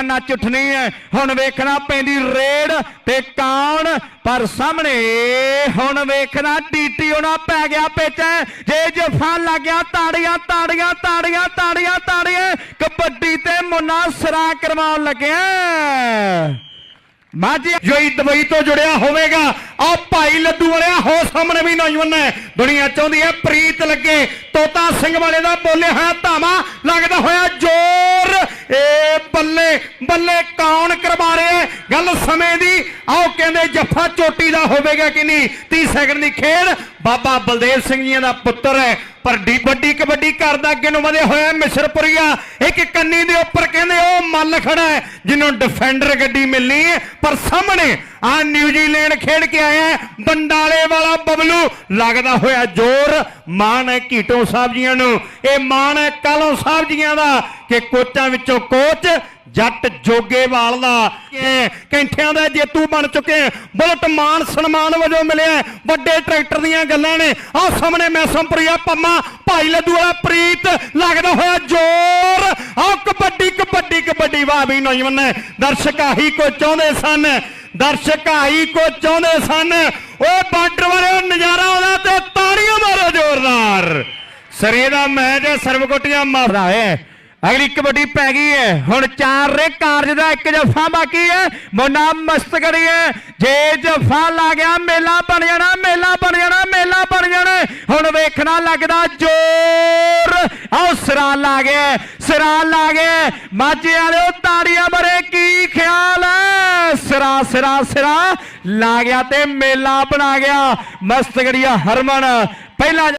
ਦੁਨੀਆ ਨੱਚ ਉੱਠਣੀ ਹੈ। ਹੁਣ ਵੇਖਣਾ ਪੈਂਦੀ ਰੇਡ ਤੇ ਕੌਣ, ਪਰ ਸਾਹਮਣੇ ਹੁਣ ਵੇਖਣਾ ਡੀਟੀ ਉਹਨਾਂ ਪੈ ਗਿਆ ਪਿੱਛੇ। ਜੇ ਜਫਾ ਲੱਗ ਗਿਆ, ਤਾੜੀਆਂ ਤਾੜੀਆਂ ਤਾੜੀਆਂ ਤਾੜੀਆਂ ਤਾੜੀਆਂ। ਕਬੱਡੀ ਤੇ ਮੁੰਨਾ ਸਰਾ ਕਰਵਾਉਣ ਲੱਗਿਆ। ਮਾਝੀ ਜੋਈ ਦਬਈ ਤੋਂ ਜੁੜਿਆ ਹੋਵੇਗਾ। ਆ ਭਾਈ ਲੱਡੂ ਵਾਲਿਆ, ਹੋ ਸਾਹਮਣੇ ਵੀ ਨੌਜਵਾਨ ਹੈ। ਦੁਨੀਆ ਚਾਹੁੰਦੀ ਹੈ, ਪ੍ਰੀਤ ਲੱਗੇ। ਤੋਤਾ ਸਿੰਘ ਵਾਲੇ ਦਾ ਬੋਲੇ ਹੋਇਆ ਧਾਵਾ ਲੱਗਦਾ ਹੋਇਆ ਜੋ ਬੱਲੇ ਬੱਲੇ ਕੌਣ ਕਰਵਾ ਰਿਹਾ ਗੱਲ ਸਮੇਂ ਦੀ। ਆਓ ਕਹਿੰਦੇ ਜੱਫਾ ਚੋਟੀ ਦਾ ਹੋਵੇਗਾ ਕਿ ਨਹੀਂ? 30 ਸੈਕਿੰਡ ਦੀ ਖੇਡ। ਬਾਬਾ ਬਲਦੇਵ ਸਿੰਘ ਜੀ ਦਾ ਪੁੱਤਰ ਹੈ। ਪਰ ਡੀ ਵੱਡੀ ਕਬੱਡੀ ਕਰਦਾ ਅੱਗੇ ਨੂੰ ਵਧਿਆ ਹੋਇਆ ਮਿਸਰਪੁਰੀਆ ਇੱਕ ਕੰਨੀ ਦੇ ਉੱਪਰ ਕਹਿੰਦੇ ਉਹ ਮੱਲ ਖੜਾ ਹੈ, ਜਿਹਨੂੰ ਡਿਫੈਂਡਰ ਗੱਡੀ ਮਿਲਣੀ ਹੈ। ਪਰ ਸਾਹਮਣੇ ਆ ਨਿਊਜ਼ੀਲੈਂਡ ਖੇਡ ਕੇ ਆਇਆ ਬੰਡਾਲੇ ਵਾਲਾ ਬਬਲੂ। ਲੱਗਦਾ ਹੋਇਆ ਜ਼ੋਰ ਮਾਣ ਹੈ ਕੀਟੋ ਸਾਹਿਬ ਜੀਆਂ ਨੂੰ। ਇਹ ਮਾਣ ਹੈ ਕਾਲੋਂ ਸਾਹਿਬ ਜੀਆਂ ਦਾ? ਕਿ ਕੋਚਾਂ ਵਿੱਚੋਂ ਕੋਚ ਜੱਟ ਜੋਗੇਵਾਲ ਦਾ ਕੈਂਠਿਆਂ ਦਾ ਜੇਤੂ ਬਣ ਚੁੱਕੇ ਬੁਲਟ ਮਾਨ ਸਨਮਾਨ ਵਜੋਂ ਮਿਲਿਆ ਵੱਡੇ ਟਰੈਕਟਰ ਦੀਆਂ ਗੱਲਾਂ ਨੇ। ਆਹ ਸਾਹਮਣੇ ਮੈਂ ਮੈਸਮਪੁਰੀਆ ਪੰਮਾ, ਭਾਈ ਲੱਦੂ ਵਾਲਾ ਪ੍ਰੀਤ, ਲੱਗਦਾ ਹੋਇਆ ਜ਼ੋਰ। ਆ ਕਬੱਡੀ ਕਬੱਡੀ ਕਬੱਡੀ। ਵਾਹ ਵੀ ਨੌਜਵਾਨ ਦਰਸ਼ਕ ਆਹੀ ਕੋ ਚਾਹੁੰਦੇ ਸਨ। ਦਰਸ਼ਕ ਆਹੀ ਕੋ ਚਾਹੁੰਦੇ ਸਨ। ਉਹ ਬਾਰਡਰ ਵਾਲੇ ਨਜ਼ਾਰਾ ਆਉਂਦਾ ਤੇ ਤਾੜੀਆਂ ਮਾਰੋ ਜ਼ੋਰਦਾਰ। ਸਰੇ ਦਾ ਮੈਚ ਹੈ, ਸਰਵਕੋਟੀਆਂ ਮਾਰਦਾ ਹੈ। ਅਗਲੀ ਕਬੱਡੀ ਪੈ ਗਈ ਹੈ। ਹੁਣ ਚਾਰ ਰੇ ਕਾਰਜ ਦਾ ਇੱਕ ਜਫਾ ਬਾਕੀ ਹੈ। ਮੋਨਾ ਮਸਤ ਕਰੀ ਹੈ। ਜੇ ਜਫਾ ਲਾ ਗਿਆ, ਮੇਲਾ ਬਣ ਜਾਣਾ, ਮੇਲਾ ਬਣ ਜਾਣਾ, ਮੇਲਾ ਬਣ ਜਾਣਾ। ਹੁਣ ਵੇਖਣਾ ਲੱਗਦਾ ਜ਼ੋਰ। ਆਹ ਸਿਰਾ ਲਾ ਗਿਆ, ਸਿਰਾ ਲਾ ਗਿਆ। ਮਾਝੇ ਵਾਲਿਓ, ਤਾੜੀਆਂ ਬਰੇ ਕੀ ਖਿਆਲ ਹੈ? ਸਿਰਾ ਸਿਰਾ ਸਿਰਾ ਲਾ ਗਿਆ ਤੇ ਮੇਲਾ ਬਣਾ ਗਿਆ। ਮਸਤ ਕਰੀਆ ਹਰਮਨ। ਪਹਿਲਾ